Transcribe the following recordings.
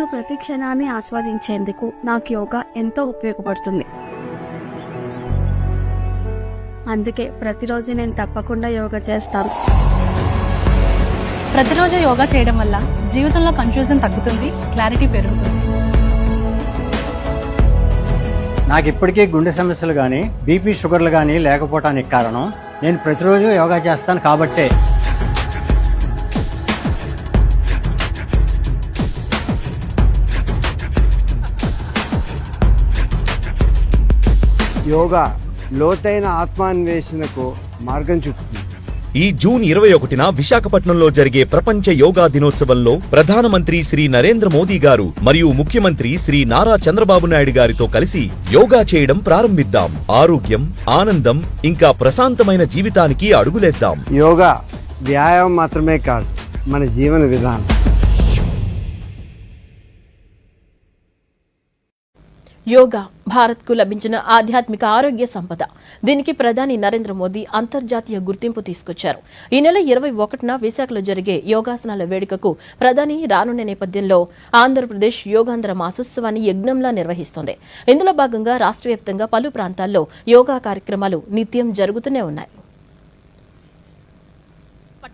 జీవితంలో ప్రతి క్షణాన్ని ఆస్వాదించేందుకు నాకు యోగా ఎంతో ఉపయోగపడుతుంది. అందుకే ప్రతిరోజు నేను తప్పకుండా యోగా చేస్తాను. ప్రతిరోజు యోగా చేయడం వల్ల జీవితంలో కన్ఫ్యూజన్ తగ్గుతుంది క్లారిటీ పెరుగుతుంది. నాకు ఇప్పటికీ గుండె సమస్యలు కానీ బీపీ షుగర్లు కానీ లేకపోవటానికి కారణం నేను ప్రతిరోజు యోగా చేస్తాను కాబట్టే. యోగా లోతైన ఆత్మాన్వేషణకు మార్గం చూపుతుంది. ఈ జూన్ ఇరవై ఒకటిన విశాఖపట్నంలో జరిగే ప్రపంచ యోగా దినోత్సవంలో ప్రధానమంత్రి శ్రీ నరేంద్ర మోదీ గారు మరియు ముఖ్యమంత్రి శ్రీ నారా చంద్రబాబు నాయుడు గారితో కలిసి యోగా చేయడం ప్రారంభిద్దాం. ఆరోగ్యం ఆనందం ఇంకా ప్రశాంతమైన జీవితానికి అడుగులేద్దాం. యోగా వ్యాయామం మాత్రమే కాదు మన జీవన విధానం. యోగా భారత్కు లభించిన ఆధ్యాత్మిక ఆరోగ్య సంపద. దీనికి ప్రధాని నరేంద్ర మోదీ అంతర్జాతీయ గుర్తింపు తీసుకొచ్చారు. ఈ నెల ఇరవై ఒకటిన విశాఖలో జరిగే యోగాసనాల వేడుకకు ప్రధాని రానున్న నేపథ్యంలో ఆంధ్రప్రదేశ్ యోగాంధ్ర మాసోత్సవాన్ని యజ్ఞంలా నిర్వహిస్తోంది. ఇందులో భాగంగా రాష్ట్ర వ్యాప్తంగా పలు ప్రాంతాల్లో యోగా కార్యక్రమాలు నిత్యం జరుగుతూనే ఉన్నాయి.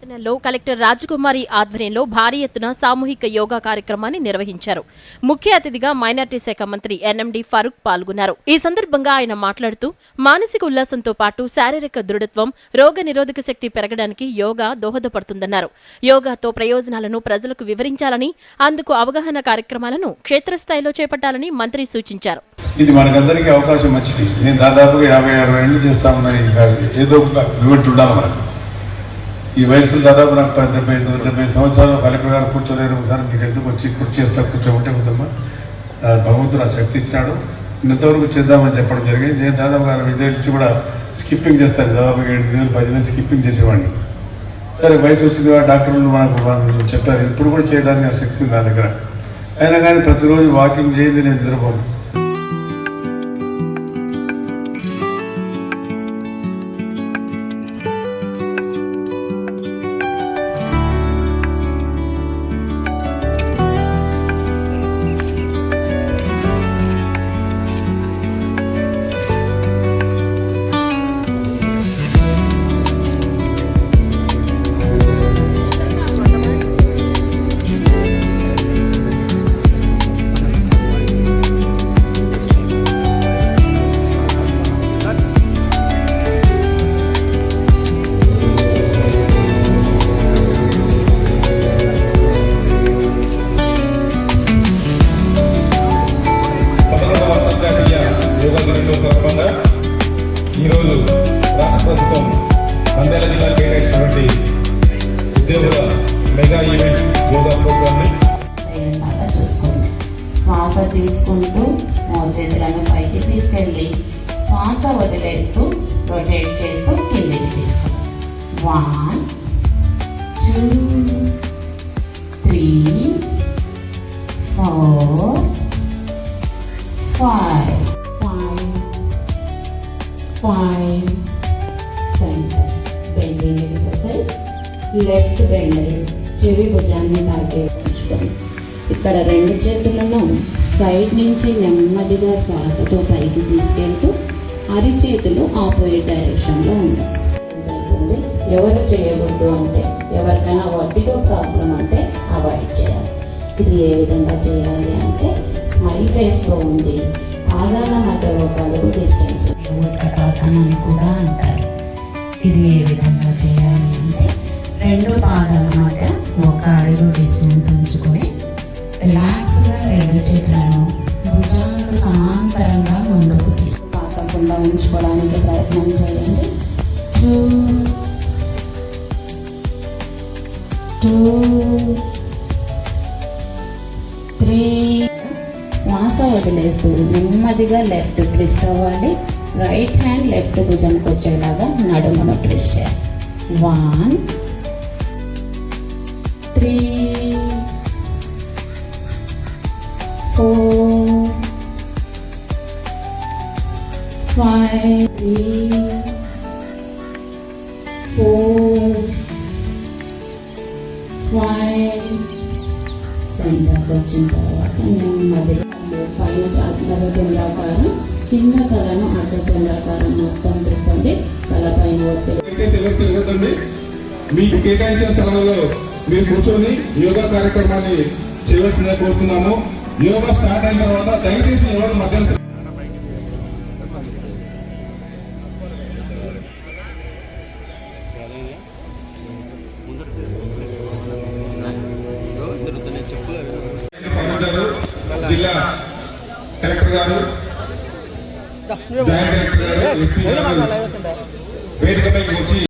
పట్టణంలో కలెక్టర్ రాజకుమారి ఆధ్వర్యంలో భారీ ఎత్తున సామూహిక యోగా కార్యక్రమాన్ని నిర్వహించారు. ముఖ్య అతిథిగా మైనార్టీ శాఖ మంత్రి ఎన్ఎండి ఫరూక్ పాల్గొన్నారు. ఈ సందర్భంగా ఆయన మాట్లాడుతూ మానసిక ఉల్లాసంతో పాటు శారీరక దృఢత్వం రోగ నిరోధక శక్తి పెరగడానికి యోగా దోహదపడుతుందన్నారు. యోగాతో ప్రయోజనాలను ప్రజలకు వివరించాలని అందుకు అవగాహన కార్యక్రమాలను క్షేత్రస్థాయిలో చేపట్టాలని మంత్రి సూచించారు. ఇది మనకందరికీ అవకాశం వచ్చింది నేను దాదాపుగా యాభై అరవై ఏళ్ళు చేస్తా ఉన్నాను ఏదో ఒక ఉండాలి మనకు. ఈ వయసులో దాదాపు నాకు డెబ్బై ఐదు డెబ్బై సంవత్సరాలు కలెక్టర్ గారు కూర్చోలేరు ఒకసారి మీకు ఎందుకు వచ్చి కుర్చీ చేస్తా కూర్చోబట్టే ఉందమ్మా. ఆ భగవంతుడు ఆ శక్తి ఇచ్చాడు. ఇంతవరకు చేద్దామని చెప్పడం జరిగింది. నేను దాదాపు అరవై ఐదేళ్ళ నుంచి కూడా స్కిప్పింగ్ చేస్తాను. దాదాపు ఏడు వేలు పది నెలలు స్కిప్పింగ్ చేసేవాడిని. సరే వయసు వచ్చింది కదా డాక్టర్లు మనకు చెప్పారు. ఇప్పుడు కూడా చేయడానికి ఆ శక్తి ఉంది నా దగ్గర. అయినా కానీ ప్రతిరోజు వాకింగ్ చేయండి నేను నిద్రపోను. ప్రభుత్వం నంద్యాల జిల్లా కేటాయించినటువంటి ఉద్యోగుల మెగా ఈవెంట్ యోగా ప్రోగ్రామ్ని శ్వాస తీసుకుంటూ మోచేతులను చేతులను పైకి తీసుకెళ్ళి శ్వాస వదిలేస్తూ రొటేట్ చేస్తూ కిందికి తీసుకుంటాం one two three four. Left bending చెవి భుజాన్ని తాకే. ఉంచుకోండి ఇక్కడ రెండు చేతులను సైడ్ నుంచి నెమ్మదిగా శ్వాసతో పైకి తీసుకెళ్తూ అరిచేతులు ఆపోజిట్ డైరెక్షన్లో ఉంటాయి అవుతుంది ఎవరు చేయకూడదు అంటే ఎవరికైనా వడ్డీతో ప్రాబ్లం అంటే అవాయిడ్ చేయాలి. ఇది ఏ విధంగా చేయాలి అంటే స్మైల్ ఫేస్తో ఉంది పాదాల మధ్య ఒక అడుగు డిస్టెన్స్ ఉత్కటాసనం అని కూడా అంటారు. ఇది ఏ విధంగా రెండు పాదాల మధ్య ఒక అడుగు డిస్టెన్స్ ఉంచుకొని రిలాక్స్గా రెండు చేతులను భుజాలకు సమాంతరంగా ముందుకు తీసుకు ఉంచుకోవడానికి ప్రయత్నం చేయండి. టూ టూ త్రీ శ్వాస వదిలేస్తూ నెమ్మదిగా లెఫ్ట్ ట్విస్ట్ అవ్వాలి. రైట్ హ్యాండ్ లెఫ్ట్ భుజంకి వచ్చేలాగా నడుమును ట్విస్ట్ చేయాలి. One three four five three four five centre వచ్చిన తర్వాత మేము మధ్య పైన చాతుల చంద్రాకారం కింద కళను అడ్డ చంద్రాకారం మొత్తం తిప్పండి తల పైన ఒత్తిడి కేటాయించిన స్థలంలో మీరు కూర్చొని యోగా కార్యక్రమాన్ని చేయవలసిందిగా కోరుతున్నాము యోగా స్టార్ట్ అయిన తర్వాత దయచేసి ఎవరు మధ్యాహ్నం జిల్లా కలెక్టర్ గారు జాయింట్ కలెక్టర్ గారు వేదికపైకి వచ్చి